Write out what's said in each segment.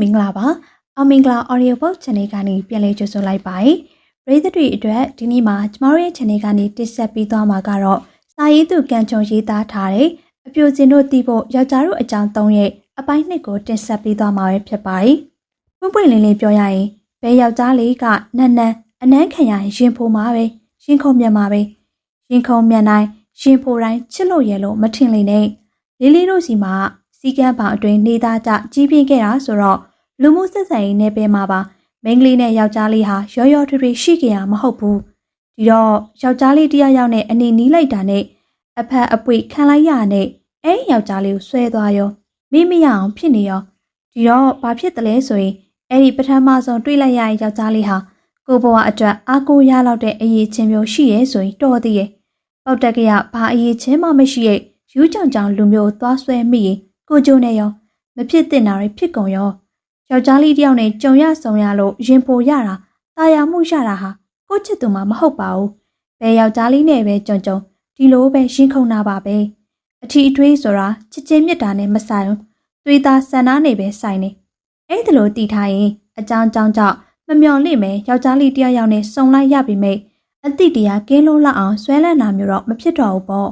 မင်္ဂလာပါအမင်္ဂလာ audio book channel ကနေပြန်လည်ကြိုဆိုလိုက်ပါတယ်ပရိသတ်တွေအတွက်ဒီနေ့မှာကျမတို့ရဲ့ channel ကနေတင်ဆက်ပေးသွားမှာကတော့စာရေးသူကံကြုံရေးသားထားတဲ့အပြိုစင်တို့တီးဖို့ယောက်ျားတို့အကြောင်းသုံးရဲ့အပိုင်းနှစ်ကိုတင်ဆက်ပေးသွားမှာပဲဖြစ်ပါတယ်ပွင့်ပွင့်လင်းလင်းပြောရရင်ဘယ်ယောက်ျားလေးကနန်းနန်းအနမ်းခံရရင်ရင်ဖိုမှာပဲရင်ခုန်မြန်မှာပဲရင်ခုန်မြန်တိုင်းရင်ဖိုတိုင်းချစ်လို့ရလို့မထင်လေနဲ့လေးလေးတို့စီမှာ စီကံပေါင်အတွင်းနေသားကြကြီးပြင်းခဲ့တာဆိုတော့လူမှုဆက်ဆံရေးနယ်ပယ်မှာပါမိန်းကလေးနဲ့ယောက်ျားလေးဟာရောရောထွေးထွေးရှိကြရမဟုတ်ဘူးဒီတော့ယောက်ျားလေးတယောက်ယောက်နဲ့အနေနီးလိုက်တာနဲ့အဖက်အပွေခံလိုက်ရတဲ့အဲ့ဒီယောက်ျားလေးကိုဆွဲသွားရောမိမရအောင်ဖြစ်နေရောဒီတော့ဘာဖြစ်တယ်လဲဆိုရင်အဲ့ဒီပထမဆုံးတွေးလိုက်ရတဲ့ယောက်ျားလေးဟာကိုဘဝအတွက်အားကိုးရလောက်တဲ့အရေးချင်းမျိုးရှိရဲဆိုရင်တော်သေးရဲ့ပေါက်တက်ကရဘာအရေးချင်းမှမရှိရဲ့ယူးကြောင်ကြောင်လူမျိုးသွားဆွဲမိရင် ကိုကြိုးနဲ့ရောမဖြစ်တင်တာတွေဖြစ်ကုန်ရောယောက်ျားလေးတယောက်နဲ့ကြုံရဆုံရလို့ရင်ပိုရတာတာယာမှုရတာဟာကိုချစ်သူမှမဟုတ်ပါဘူးဘယ်ယောက်ျားလေးနဲ့ပဲကြုံကြုံဒီလိုပဲရှင်းခုန်တာပါပဲအထီအထွေးဆိုတာချစ်ချင်းမြတ်တာနဲ့မဆိုင်ဘူးသွေးသားဆန္ဒနဲ့ပဲဆိုင်နေအဲ့ဒါလိုတည်ထားရင်အကြောင်းကြောင့်ကြောင့်မမျော်လင့်မယ်ယောက်ျားလေးတယောက်ယောက်နဲ့စုံလိုက်ရပြီမိတ်အတိတရားကင်းလုံးလောက်အောင်ဆွဲလန့်တာမျိုးတော့မဖြစ်တော့ဘူးပေါ့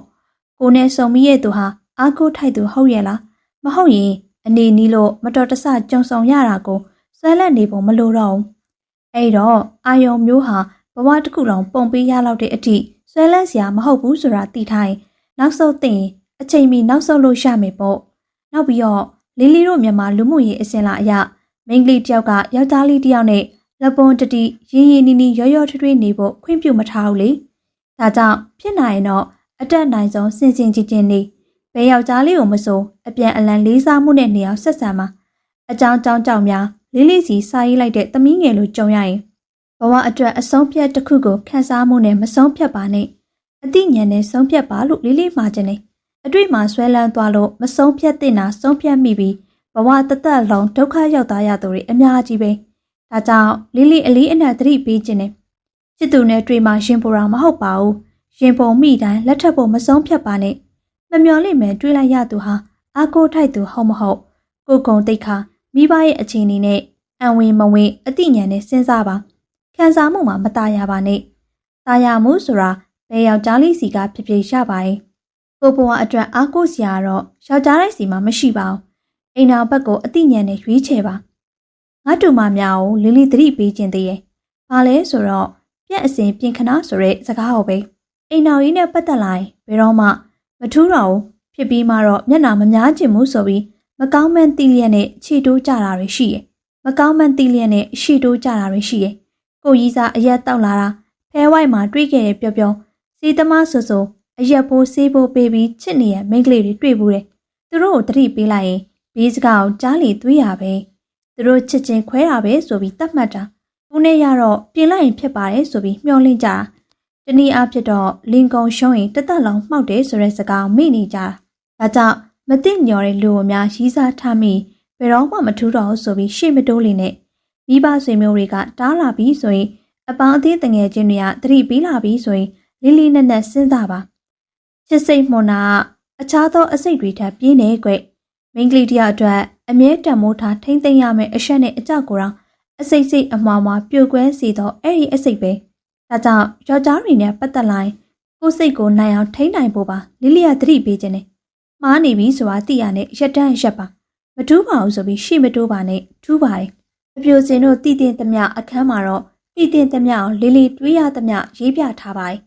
ကိုနဲ့စုံမိရဲ့သူဟာအားကိုးထိုက်သူဟုတ်ရဲ့လား မဟုတ်ရင်အနေနီးလို့မတော်တဆကြုံဆောင်ရတာကိုဆွဲလန့်နေပုံမလိုတော့ဘူးအဲ့တော့အာယုံမျိုးဟာဘဝတစ်ခုလုံးပုံပေးရလောက်တဲ့အထိဆွဲလန့်စရာမဟုတ်ဘူးဆိုတာသိထားရင်နောက်ဆုံးသိရင်အချိန်မီနောက်ဆုံးလို့ရမယ်ပေါ့နောက်ပြီးတော့လီလီတို့မြန်မာလူမှုရေးအစဉ်လာအရမိန်းကလေးတယောက်ကယောက်ျားလေးတယောက်နဲ့လက်ပွန်တတိရင်းရင်းနီးနီးရောရောထွေးထွေးနေဖို့ခွင့်ပြုမထားဘူးလေဒါကြောင့်ဖြစ်နိုင်ရင်တော့အတက်နိုင်ဆုံးစင်စင်ကြင်ကြင်နေ ဘယ်ယောက်ျားလေးကိုမဆိုအပြန်အလှန်လေးစားမှုနဲ့နေအောင်ဆက်ဆံမှာအကြောင်းကြောင်းကြောင့်များလေးလေးစီစာရေးလိုက်တဲ့သမီးငယ်လိုကြုံရရင်ဘဝအတွက်အဆုံးဖြတ်တစ်ခုကိုခန်းစားမှုနဲ့မဆုံးဖြတ်ပါနဲ့အတိညာနဲ့ဆုံးဖြတ်ပါလို့လေးလေးမှာခြင်းနေအတွေ့မှာဆွဲလန်းသွားလို့မဆုံးဖြတ်တဲ့နာဆုံးဖြတ်မိပြီးဘဝတသက်လုံးဒုက္ခရောက်သားရသူတွေအများကြီးပဲဒါကြောင့်လေးလေးအလေးအနက်သတိပေးခြင်းနဲ့စစ်သူနဲ့တွေ့မှရှင်ပေါ်တာမဟုတ်ပါဘူးရှင်ပုံမိတိုင်းလက်ထပ်ဖို့မဆုံးဖြတ်ပါနဲ့ မမျော်လင့်မယ်တွေးလိုက်ရသူဟာအာကိုထိုက်သူဟုတ်မဟုတ်ကိုကုံတိတ်ခါမိဘရဲ့အခြေအနေနဲ့အံဝင်မဝင်အတိညာနဲ့စဉ်းစားပါခံစားမှုမှာမตายရပါနဲ့ตายရမှုဆိုတာဘယ်ယောက်ျားလေးစီကဖြစ်ဖြစ်ရပါရဲ့ကိုဘဝအတွက်အာကိုစရာတော့ယောက်ျားလေးစီမှာမရှိပါဘူးအိမ်နာဘက်ကိုအတိညာနဲ့ရွေးချယ်ပါငါတူမများကိုလီလီသတိပေးခြင်းသေးရဲ့ဘာလဲဆိုတော့ပြက်အစဉ်ပြင်ခနာဆိုတဲ့စကားဟောပဲအိမ်တော်ကြီးနဲ့ပတ်သက်လာရင်ဘယ်တော့မှ မထူးတော့ဘူးဖြစ်ပြီးမှတော့မျက်နာမများချင်ဘူးဆိုပြီးမကောင်းမှန်းသိလျက်နဲ့ခြေတိုးကြတာတွေရှိရယ်မကောင်းမှန်းသိလျက်နဲ့ရှေ့တိုးကြတာတွေရှိရယ်ကိုကြီးစားအရက်တောက်လာတာဖဲဝိုက်မှာတွေးခဲ့တယ်ပြောပြောစီသမားဆိုဆိုအရက်ပိုးဆေးပိုးပေးပြီးချစ်နေရမိန်းကလေးတွေတွေ့ဘူးတယ်သူတို့ကိုတတိပေးလိုက်ရင်ဘေးစကားကိုကြားလီသွေးရပဲသူတို့ချစ်ချင်းခွဲတာပဲဆိုပြီးတတ်မှတ်တာဦးနဲ့ရတော့ပြင်လိုက်ရင်ဖြစ်ပါတယ်ဆိုပြီးမျှော်လင့်ကြတာ တနည်းအားဖြင့်တော့လင်ကုံရှုံးရင်တသက်လုံးမှောက်တယ်ဆိုတဲ့စကားကိုမေ့နေကြတာဒါကြောင့်မသိညော်တဲ့လူအများရီးစားထားမိဘယ်တော့မှမထူးတော့ဆိုပြီးရှေ့မတိုးလီနဲ့မိဘဆွေမျိုးတွေကတားလာပြီးဆိုရင်အပေါင်းအသင်းတငယ်ချင်းတွေကသတိပေးလာပြီးဆိုရင်လေးလေးနက်နက်စဉ်းစားပါချစ်စိတ်မွန်တာအခြားသောအစိတ်တွေထပ်ပြင်းနေကွမိန်းကလေးတယောက်အတွက်အမြဲတံမိုးထားထိမ့်သိမ့်ရမယ်အရှက်နဲ့အကြောက်ကိုယ်တော်အစိတ်စိတ်အမှားမှာပြိုကွဲစေသောအဲ့ဒီအစိတ်ပဲ ဒါကြောင့်ယောက်ျားတွေနဲ့ပတ်သက်လိုက်ကိုယ်စိတ်ကိုနိုင်အောင်ထိန်းနိုင်ဖို့ပါလီလီယာသတိပေးခြင်းနဲ့မှားနေပြီဆိုတာသိရနဲ့ရက်တန်းရက်ပါမထူးပါဘူးဆိုပြီးရှေ့မတိုးပါနဲ့ထူးပါတယ်အပြိုစင်တို့တည်တင်သမျှအခန်းမှာတော့တည်တင်သမျှအောင်လေးလေးတွေးရသမျှရေးပြထားပါတယ်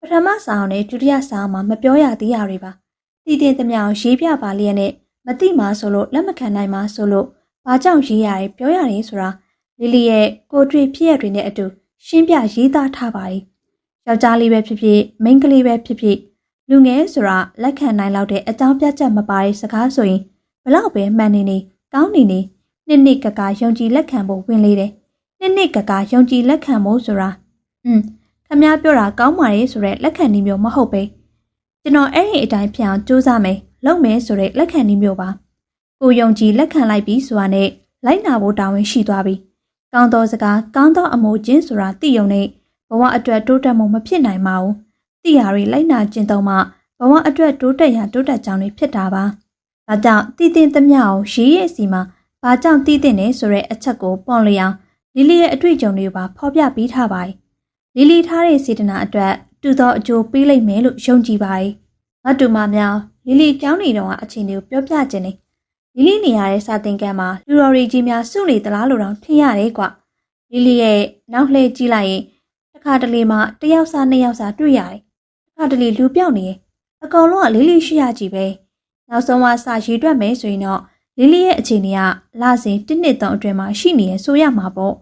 ပထမစာအောင်နဲ့ဒုတိယစာအောင်မှာမပြောရသေးရတွေပါတည်တင်သမျှအောင်ရေးပြပါလျက်နဲ့မသိမှဆိုလို့လက်မခံနိုင်မှဆိုလို့ဘာကြောင့်ရေးရတယ်ပြောရတယ်ဆိုတာလီလီရဲ့ကိုတွေ့ဖြစ်ရတွေနဲ့အတူ ရှင်းပြရေးသားထားပါတယ်ယောက်ျားလေးပဲဖြစ်ဖြစ်မိန်းကလေးပဲဖြစ်ဖြစ်လူငယ်ဆိုတာလက်ခံနိုင်လောက်တဲ့အကြောင်းပြချက်မပါတဲ့စကားဆိုရင်ဘလောက်ပဲမှန်နေနေကောင်းနေနေနှစ်နှစ်ကကယုံကြည်လက်ခံဖို့ဝင်လေတယ်နှစ်နှစ်ကကယုံကြည်လက်ခံဖို့ဆိုတာอืมခမည်းပြောတာကောင်းပါရဲ့ဆိုတဲ့လက်ခံနည်းမျိုးမဟုတ်ပဲကျွန်တော်အဲ့ဒီအတိုင်းဖြစ်အောင်စူးစမ်းမယ်လုပ်မယ်ဆိုတဲ့လက်ခံနည်းမျိုးပါကိုယုံကြည်လက်ခံလိုက်ပြီးဆိုတာနဲ့လိုက်နာဖို့တာဝန်ရှိသွားပြီ ကောင်းသောစကားကောင်းသောအမိုးချင်းဆိုတာသိယုံနဲ့ဘဝအတွက်တိုးတက်မှုမဖြစ်နိုင်ပါဘူးသိရတွေလိုက်နာကျင့်သုံးမှဘဝအတွက်တိုးတက်ရာတိုးတက်ကြောင်းတွေဖြစ်တာပါဒါကြောင့်တည်တင်သမျှကိုရေးရဲ့စီမှာဘာကြောင့်တည်တဲ့နေဆိုတဲ့အချက်ကိုပွန်လျောင်လီလီရဲ့အတွေ့အကြုံတွေပါဖော်ပြပေးထားပါတယ်။လီလီထားတဲ့စေတနာအတွက်တူသောအကျိုးပေးလိမ့်မယ်လို့ယုံကြည်ပါတယ်။မတူမများလီလီပြောင်းနေတော့အချိန်တွေကိုပြောပြခြင်းနေ လီလီနေရတဲ့စာသင်ခန်းမှာလူတော်ရီကြီးများစုနေသလားလို့တော့ထင်ရတယ်ကွ။လီလီရဲ့နောက်လှည့်ကြည့်လိုက်ရင်တစ်ခါတလေမှတစ်ယောက်စားနှစ်ယောက်စားတွေ့ရတယ်။တစ်ခါတလေလူပြောက်နေရင်အကောင်လုံးကလီလီရှိရကြည့်ပဲ။နောက်ဆုံးမှစာရေးတွက်မယ်ဆိုရင်တော့လီလီရဲ့အခြေအနေကလစဉ်တစ်နှစ်တောင်အတွင်းမှာရှိနေရဆိုရမှာပေါ့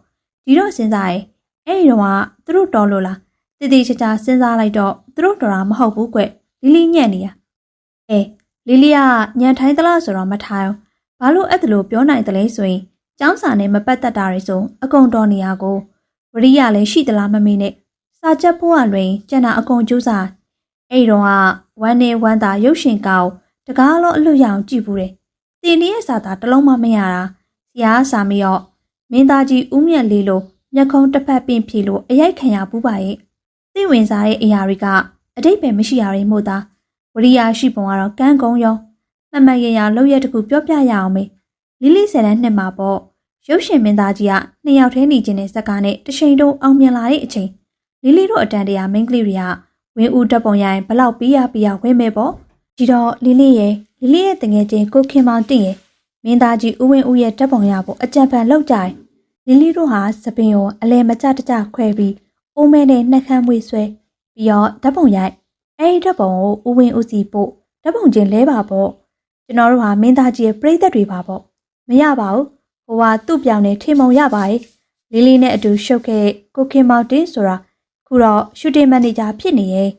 ဒီတော့စဉ်းစားရင်အဲ့ဒီတော့ကသူတို့တော်လို့လားတည်တည်ချာချာစဉ်းစားလိုက်တော့သူတို့တော်တာမဟုတ်ဘူးကွလီလီညံ့နေရအဲ လီလီကညံထိုင်းသလားဆိုတော့မထိုင်ဘာလို့အဲ့ဒါလို့ပြောနိုင်တယ်လဲဆိုရင်ចောင်းစာနဲ့မပတ်သက်တာတွေဆိုအကုန်တော်နေရကိုဝရိယလည်းရှိသလားမမေးနဲ့စာချက်ဖို့ကလွင်ကျန်တာအကုန်ကျူးစားအဲ့တော့ကဝမ်းနေဝမ်းသာရုပ်ရှင်ကောက်တကားလုံးအလွတ်ရအောင်ကြည့်ဘူးတယ်တင်လေးရဲ့စာသားတစ်လုံးမှမရတာဆရာစာမရော့မင်းသားကြီးဦးမြတ်လေးလိုမျက်ခုံးတစ်ဖက်ပင်ဖြေလို့အရိုက်ခံရပူးပါရဲ့သိဝင်စားတဲ့အရာတွေကအတိတ်ပဲမရှိရတွေမို့သား ဝရိယရှိပုံကတော့ကန်းကုန်းရောမမတ်ရရလောက်ရတကူပြောပြရအောင်မေလီလီဆယ်တန်းနှစ်မှာပေါ့ရုပ်ရှင်မင်းသားကြီးကနှစ်ယောက်ထဲနေခြင်းနဲ့ဇက်ကားနဲ့တချိန်တုံးအောင်မြင်လာတဲ့အချိန်လီလီတို့အတန်တရာမင်းကလေးတွေကဝင်းဦးတပ်ပုံရိုင်းဘလောက်ပေးရပေးရဝင်းမဲ့ပေါ့ဒီတော့လီလီရဲ့လီလီရဲ့တငယ်ချင်းကိုခင်မောင်တင့်ရဲ့မင်းသားကြီးဦးဝင်းဦးရဲ့တပ်ပုံရဖို့အကြံဖန်လောက်ကြတယ်လီလီတို့ဟာစပင်ကိုအလဲမကြတကြခွဲပြီးအိုးမဲနဲ့နှက်ခမ်းမွေးဆွဲပြီးတော့ဓာတ်ပုံရိုက် အဲဒီဓာတ်ပုံကိုဦးဝင်းဦးစီပို့ဓာတ်ပုံချင်းလဲပါပေါ့ကျွန်တော်တို့ဟာမင်းသားကြီးရဲ့ပြိသက်တွေပါပေါ့မရပါဘူးဟိုဟာသူ့ပြောင်နဲ့ထေမုံရပါရဲ့လီလီနဲ့အတူရှုပ်ခဲ့ကိုခင်မောင်တင်းဆိုတာခုတော့ရှူတင်မန်နေဂျာဖြစ်နေရဲ့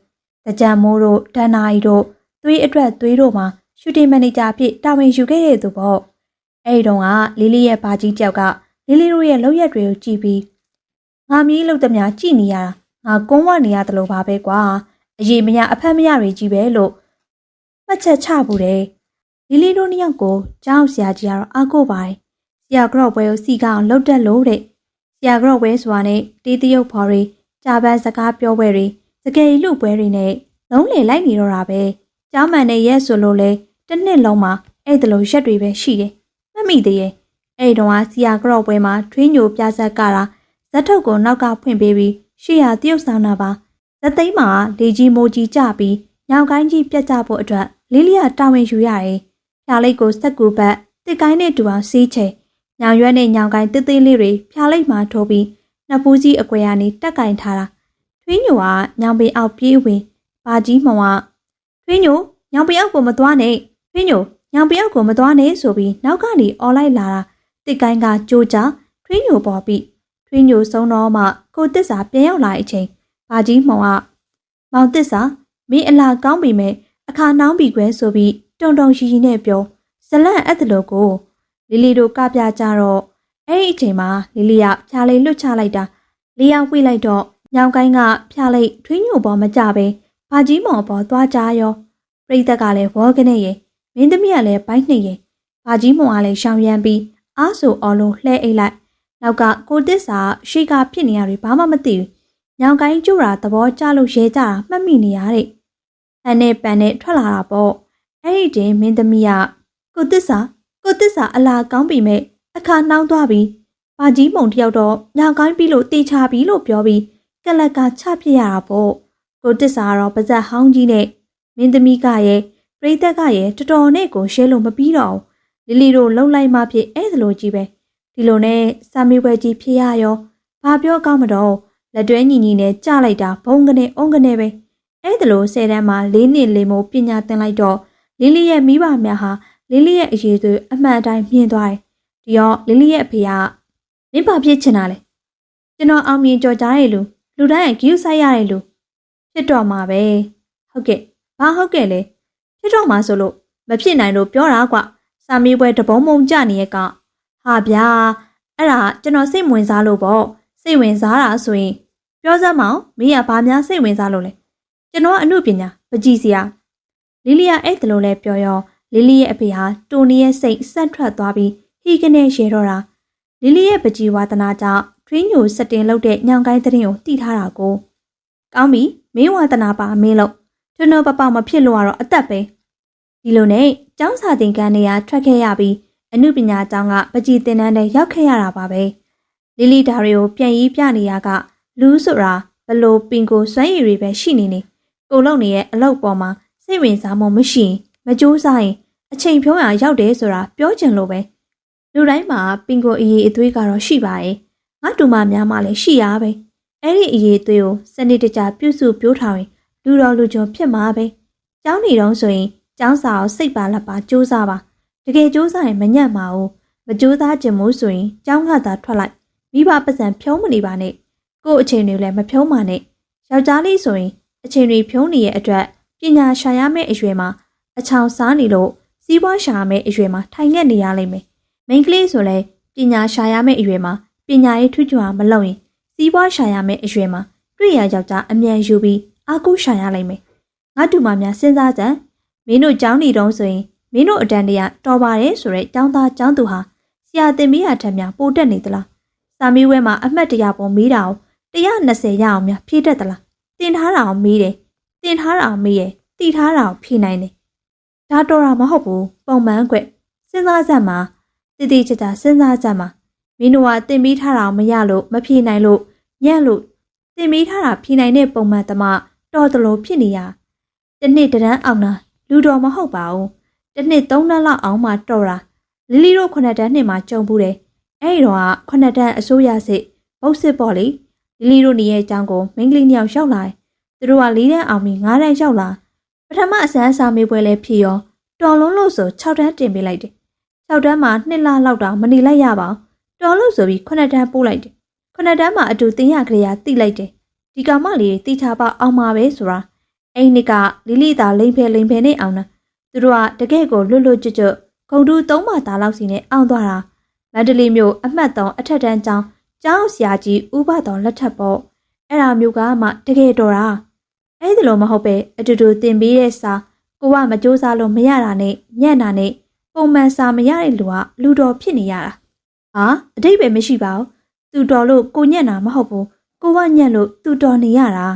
တကြံမိုးတို့ဒန်နာရီတို့သွေးအတွက်သွေးတို့မှာရှူတင်မန်နေဂျာဖြစ်တာဝန်ယူခဲ့ရသူပေါ့အဲဒီတော့ကလီလီရဲ့ဘာကြီးကြောက်ကလီလီတို့ရဲ့လောက်ရက်တွေကိုကြည့်ပြီးငါမီးလို့တမကြည့်နေရတာငါကုန်းဝနေရတယ်လို့ပါပဲကွာ အရေးမရအဖက်မရတွေကြီးပဲလို့မှတ်ချက်ချဘူးတယ်လီလီတို့နှစ်ယောက်ကိုကြောက်ဆရာကြီးကတော့အားကိုးပါတယ်ဆရာကြော့ပွဲကိုစီကအောင်လှုပ်တက်လို့တဲ့ဆရာကြော့ပွဲဆိုတာနဲ့တေးတရုပ်ဖော်တွေကြာပန်းစကားပြောပွဲတွေစကယ်လူပွဲတွေနဲ့လုံးလေလိုက်နေတော့တာပဲကျောင်းမှန်နဲ့ရက်ဆိုလို့လဲတစ်နှစ်လုံးမှာအဲ့ဒါလိုရက်တွေပဲရှိတယ်မမိသေးရဲ့အဲ့တုန်းကစီယာကရော့ပွဲမှာထွေးညိုပြဆက်ကတာဇက်ထုတ်ကိုနောက်ကဖွင့်ပေးပြီးရှေ့ရတရုတ်ဆောင်တာပါ ဇက်သိမ်းမှာလေကြီးမိုးကြီးကြပြီးညောင်ကိုင်းကြီးပြတ်ကြဖို့အတွက်လေးလျာတာဝန်ယူရတယ်ဖြာလိတ်ကိုစက်ကူဘက်တစ်ကိုင်းနဲ့တူအောင်စီးချေညောင်ရွက်နဲ့ညောင်ကိုင်းတစ်သေးလေးတွေဖြာလိတ်မှာထိုးပြီးနှစ်ပူးကြီးအကွယ်ကနေတက်ကင်ထားတာထွေးညိုကညောင်ပင်အောက်ပြေးဝင်ဘာကြီးမောင်ကထွေးညိုညောင်ပင်အောက်ကိုမသွားနဲ့ထွေးညိုညောင်ပင်အောက်ကိုမသွားနဲ့ဆိုပြီးနောက်ကနေအော်လိုက်လာတာတစ်ကိုင်းကကြိုးကြထွေးညိုပေါ်ပြီးထွေးညိုဆုံးတော့မှကိုတစ္ဆာပြန်ရောက်လာတဲ့အချိန် ဘာကြီးမောင်ကမောင်တစ္ဆာမင်းအလားကောင်းပြီမဲ့အခါနှောင်းပြီခွဲဆိုပြီးတုံတုံရှိရှိနဲ့ပြောဇလန့်အဲ့တလို့ကိုလီလီတို့ကပြကြတော့အဲ့ဒီအချိန်မှာလီလီကဖြာလေးလွတ်ချလိုက်တာလီယာဝိလိုက်တော့ညောင်ကိုင်းကဖြာလိုက်ထွေးညိုပေါ်မကြပဲဘာကြီးမော်ပေါ်သွားကြရောပြိသက်ကလည်းဝေါကနေရဲ့မင်းသမီးကလည်းဘိုက်နှိပ်ရဲ့ဘာကြီးမော်ကလည်းရှောင်ရမ်းပြီးအားဆိုအော်လို့လှဲအိတ်လိုက်နောက်ကကိုတစ္ဆာရှေ့ကဖြစ်နေရတွေဘာမှမသိဘူး ညောင်ကိုင်းကျူတာသဘောကျလို့ရဲကြတာမှတ်မိနေရတဲ့အန်နဲ့ပန်နဲ့ထွက်လာတာပေါ့အဲ့ဒီတင်မင်းသမီးကကိုတစ္ဆာကိုတစ္ဆာအလားကောင်းပြီမဲ့အခါနှောင်းသွားပြီးဘာကြီးမုံတယောက်တော့ညောင်ကိုင်းပြီးလို့တေချာပြီးလို့ပြောပြီးကလက်ကချဖြစ်ရတာပေါ့ကိုတစ္ဆာကတော့ပါဇက်ဟောင်းကြီးနဲ့မင်းသမီးကရဲ့ပရိသတ်ကရဲ့တော်တော်နဲ့ကိုရှဲလို့မပြီးတော့လီလီတို့လှုပ်လိုက်မှဖြစ်အဲ့ဒါလိုကြီးပဲဒီလိုနဲ့စာမေးပွဲကြီးဖြစ်ရရောဘာပြောကောင်းမတော့ လက်တွဲညီညီနဲ့ကြလိုက်တာဘုံကနေအုံကနေပဲအဲ့ဒါလိုဆယ်တန်းမှာ၄နှစ်လေးမို့ပညာသင်လိုက်တော့လီလီရဲ့မိဘများဟာလီလီရဲ့အရေးသွေးအမှန်အတိုင်းမြင်သွားတယ်ဒီတော့လီလီရဲ့အဖေကမင်းဘာဖြစ်ချင်တာလဲကျွန်တော်အောင်မြင်ကြော်ကြားရလို့လူတိုင်းကဂယူဆိုင်ရတယ်လို့ဖြစ်တော့မှာပဲဟုတ်ကဲ့ဘာဟုတ်ကဲ့လဲဖြစ်တော့မှာဆိုလို့မဖြစ်နိုင်လို့ပြောတာကွစာမေးပွဲတပုံးမုံကြနေရဲ့ကဟာဗျာအဲ့ဒါကျွန်တော်စိတ်ဝင်စားလို့ပေါ့ စိတ်ဝင်စားတာဆိုရင်ပြောစမ်းမအောင်မင်းကဘာများစိတ်ဝင်စားလို့လဲကျွန်တော်ကအမှုပညာပကြီးစရာလီလီယာအဲ့ဒါလိုလဲပြောရောလီလီရဲ့အဖေဟာတိုနီရဲ့စိတ်ဆက်ထွက်သွားပြီးဟီကနေရေတော့တာလီလီရဲ့ပကြီးဝါသနာကြောင့်ထွင်းညိုစတင်လုပ်တဲ့ညောင်ကိုင်းတဲ့ရင်ကိုတီးထားတာကိုကောင်းပြီမင်းဝါသနာပါမင်းလို့ကျွန်တော်ပပမဖြစ်လို့ကတော့အသက်ပဲဒီလိုနဲ့ကျောင်းစာသင်ခန်းနေရထွက်ခဲ့ရပြီးအမှုပညာကျောင်းကပကြီးတင်တန်းတဲ့ရောက်ခဲ့ရတာပါပဲ လီလီဒါတွေကိုပြန်ရေးပြနေရကလူဆိုတာဘလို့ပင်ကိုစွမ်းရည်တွေပဲရှိနေနေကိုလုံနေရဲ့အလောက်ပေါ်မှာစိတ်ဝင်စားမှုမရှိရင်မကြိုးစားရင်အချိန်ဖြုံးရရောက်တယ်ဆိုတာပြောချင်လို့ပဲလူတိုင်းမှာပင်ကိုအရေးအသွေးကတော့ရှိပါရဲ့ငါတူမများမှလည်းရှိရပဲအဲ့ဒီအရေးအသွေးကိုစနစ်တကျပြုစုပြောထားရင်လူတော်လူကျော်ဖြစ်မှာပဲကျောင်းနေတော့ဆိုရင်ကျောင်းစာကိုစိတ်ပါလက်ပါစူးစားပါတကယ်စူးစားရင်မညံ့ပါဘူးမကြိုးစားခြင်းမို့ဆိုရင်ကျောင်းကသာထွက်လိုက် မိဘပတ်စံဖြုံးမနေပါနဲ့ကို့အချိန်တွေလည်းမဖြုံးပါနဲ့ယောက်ျားလေးဆိုရင်အချိန်တွေဖြုံးနေတဲ့အတွက်ပညာရှာရမယ့်အရွယ်မှာအချောင်စားနေလို့စီးပွားရှာရမယ့်အရွယ်မှာထိုင်ငက်နေရလိမ့်မယ်မိန်းကလေးဆိုလည်းပညာရှာရမယ့်အရွယ်မှာပညာရေးထွေးကြွားမလုပ်ရင်စီးပွားရှာရမယ့်အရွယ်မှာတွေ့ရယောက်ျားအမြန်ယူပြီးအားကိုးရှာရလိမ့်မယ်ငါတူမများစဉ်းစားကြမင်းတို့ကျောင်းနေတုံးဆိုရင်မင်းတို့အတန်တရာတော်ပါတယ်ဆိုတဲ့ကျောင်းသားကျောင်းသူဟာဆရာတင်မိရထက်များပိုတက်နေသလား စာမေးပွဲမှာအမှတ်တရပုံမေးတာကို120ရအောင်များဖြည့်တတ်သလားတင်ထားတာအောင်မေးတယ်တင်ထားတာအောင်မေးရယ်တီထားတာအောင်ဖြည့်နိုင်တယ်ဒါတော်တာမဟုတ်ဘူးပုံမှန်ကွစဉ်းစားစမ်းမှာတည်တည်ချာချာစဉ်းစားစမ်းမှာမင်းတို့ကတင်ပြီးထားတာမရလို့မဖြည့်နိုင်လို့ညံ့လို့တင်ပြီးထားတာဖြည့်နိုင်တဲ့ပုံမှန်သမားတော်တော်လို့ဖြစ်နေရတနေ့တန်းအောင်တာလူတော်မဟုတ်ပါဘူးတစ်နှစ်သုံးနှစ်လောက်အောင်မှတော်တာလီလီတို့ခုနှစ်တန်းနှစ်မှာကြုံဘူးတယ် အဲ့ဒီတော့ကခုနှစ်တန်းအစိုးရစစ်ဘုတ်စစ်ပေါ့လေလီလီတို့နေရဲ့အကြောင်းကိုမိန်းကလေးနှစ်ယောက်ရောက်လာတယ်သူတို့ကလေးတန်းအောင်ပြီးငါးတန်းရောက်လာပထမအစမ်းစာမေးပွဲလဲဖြေရောတော်လုံးလို့ဆို6တန်းတင်ပေးလိုက်တယ်6တန်းမှာ2လလောက်တောင်မနေလိုက်ရပါဘူးတော်လို့ဆိုပြီး9တန်းပို့လိုက်တယ်9တန်းမှာအတူတင်ရကလေးကတိလိုက်တယ်ဒီကောင်မလေးတိချပါအောင်ပါပဲဆိုတာအဲ့ဒီကလီလီသာလိန်ဖဲလိန်ဖဲနဲ့အောင်တာသူတို့ကတကယ့်ကိုလွတ်လွတ်ကျွတ်ကျွတ်ဂုံတူသုံးပါသားလောက်စီနဲ့အောင်သွားတာ မန္တလေးမြို့အမှတ်3အထက်တန်းကျောင်းကျောင်းဆရာကြီးဥပတော်လက်ထပ်ပေါ့အဲ့ဒါမျိုးကမှတကယ်တော်တာအဲ့ဒီလိုမဟုတ်ပဲအတူတူတင်ပြီးတဲ့စာကိုကမကြိုးစားလို့မရတာနဲ့ညံ့တာနဲ့ပုံမှန်စာမရတဲ့လူကလူတော်ဖြစ်နေရတာဟာအတိတ်ပဲမရှိပါဘူးသူတော်လို့ကိုညံ့တာမဟုတ်ဘူးကိုကညံ့လို့သူတော်နေရတာ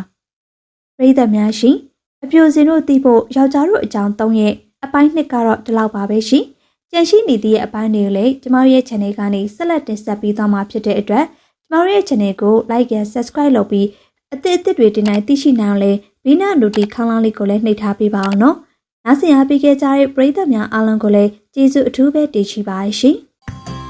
ပရိသတ်များရှင်အပြိုစင်တို့သိဖို့ယောက်ျားတို့အကြောင်းသုံးရဲ့အပိုင်းနှစ်ကတော့ဒီလောက်ပါပဲရှင် ကြန့်ရှိနေသည့်အပိုင်းတွေကိုလည်းကျမတို့ရဲ့ channel ကနေဆက်လက်တင်ဆက်ပေးသွားမှာဖြစ်တဲ့အတွက်ကျမတို့ရဲ့ channel ကို like and subscribe လုပ်ပြီးအသစ်အသစ်တွေတင်နိုင်သိရှိနိုင်အောင်လဲဘီနာနူတီခေါင်းလောင်းလေးကိုလည်းနှိပ်ထားပေးပါအောင်နော်။နားဆင်အားပေးခဲ့ကြတဲ့ပရိသတ်များအားလုံးကိုလည်းကျေးဇူးအထူးပဲတင်ရှိပါရှင်။